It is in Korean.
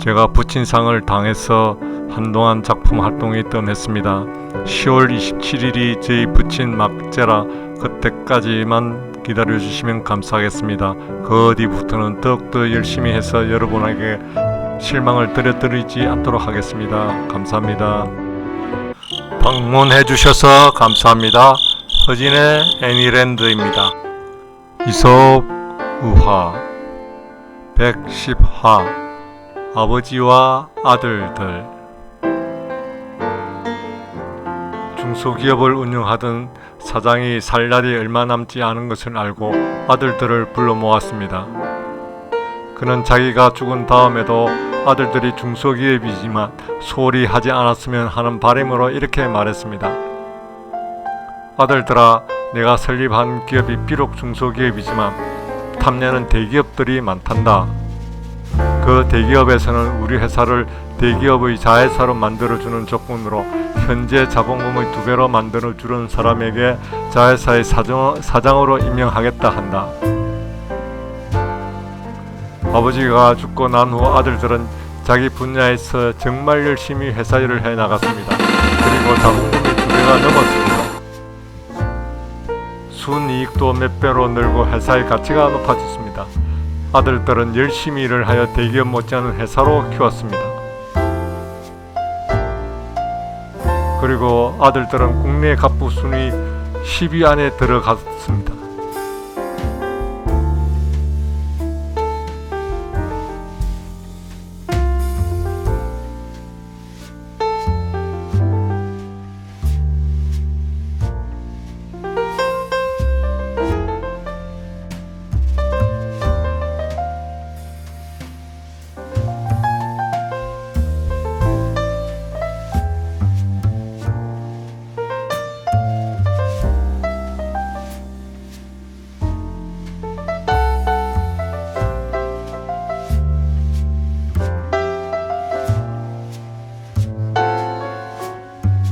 제가 부친상을 당해서 한동안 작품 활동이 뜸했습니다. 10월 27일이 저희 부친 막제라 그때까지만 기다려주시면 감사하겠습니다. 그 어디부터는 더욱더 열심히 해서 여러분에게 실망을 드려드리지 않도록 하겠습니다. 감사합니다. 방문해 주셔서 감사합니다. 허진의 애니랜드입니다. 이솝 우화 110화 아버지와 아들들 중소기업을 운영하던 사장이 살 날이 얼마 남지 않은 것을 알고 아들들을 불러 모았습니다. 그는 자기가 죽은 다음에도 아들들이 중소기업이지만 소홀히 하지 않았으면 하는 바람으로 이렇게 말했습니다. 아들들아, 내가 설립한 기업이 비록 중소기업이지만 탐내는 대기업들이 많단다. 그 대기업에서는 우리 회사를 대기업의 자회사로 만들어주는 조건으로 현재 자본금의 두 배로 만들어주는 사람에게 자회사의 사장, 사장으로 임명하겠다 한다. 아버지가 죽고 난 후 아들들은 자기 분야에서 정말 열심히 회사 일을 해 나갔습니다. 그리고 자본금이 두 배가 넘었습니다. 순이익도 몇 배로 늘고 회사의 가치가 높아졌습니다. 아들들은 열심히 일을 하여 대기업 못지않은 회사로 키웠습니다. 그리고 아들들은 국내 갑부 순위 10위 안에 들어갔습니다.